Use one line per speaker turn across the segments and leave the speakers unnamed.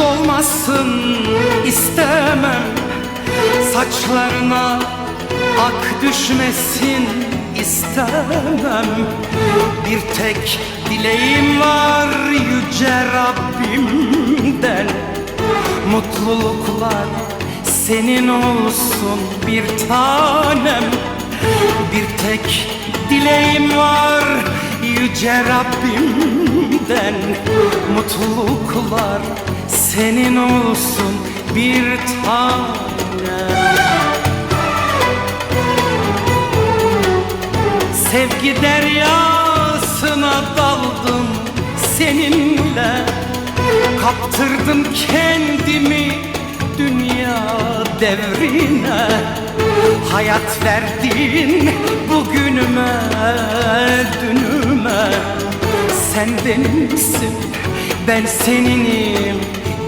olmasın istemem. Saçlarına ak düşmesin istemem. Bir tek dileğim var yüce Rabbimden. Mutluluklar senin olsun bir tanem. Bir tek dileğim var yüce Rabbimden Mutluluklar senin olsun bir tanem Sevgi deryasına daldım seninle. Kaptırdım kendimi dünya devrine. Hayat verdin bugünüme, dünüme. Sen benimsin, ben seninim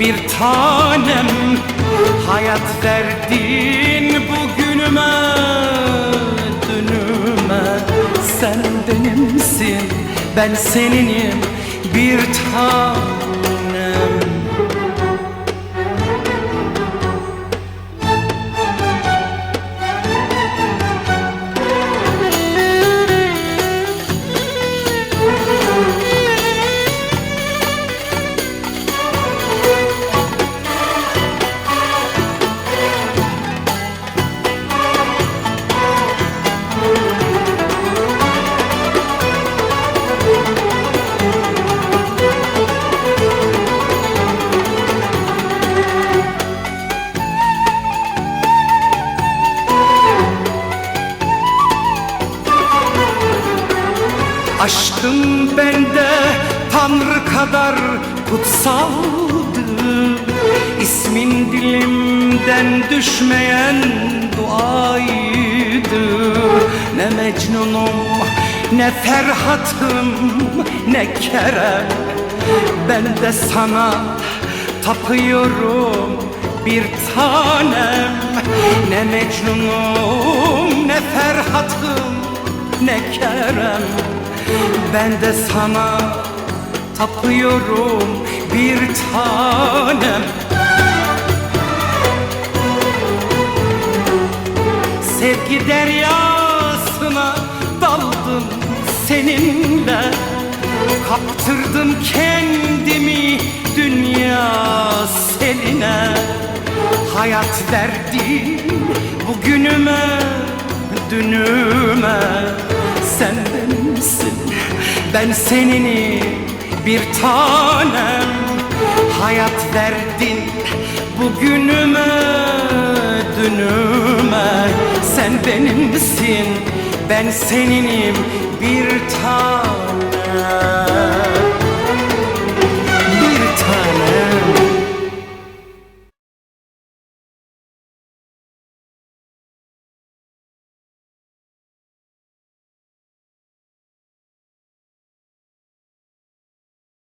bir tanem. Hayat verdin bugünüme, dünüme. Sen benimsin, ben seninim bir tanem Aşkın bende Tanrı kadar kutsaldı. İsmin dilimden düşmeyen duaydı. Ne Mecnun'um ne Ferhat'ım ne Kerem. Ben de sana tapıyorum bir tanem. Ne Mecnun'um ne Ferhat'ım ne Kerem Ben de sana tapıyorum bir tanem. Sevgi deryasına daldım seninle. Kaptırdım kendimi dünya seline. Hayat verdin bugünüme, dünüme benimsin, ben seninim bir tanem. Hayat verdin bugünüme, dünüme. Sen benimsin, ben seninim bir tanem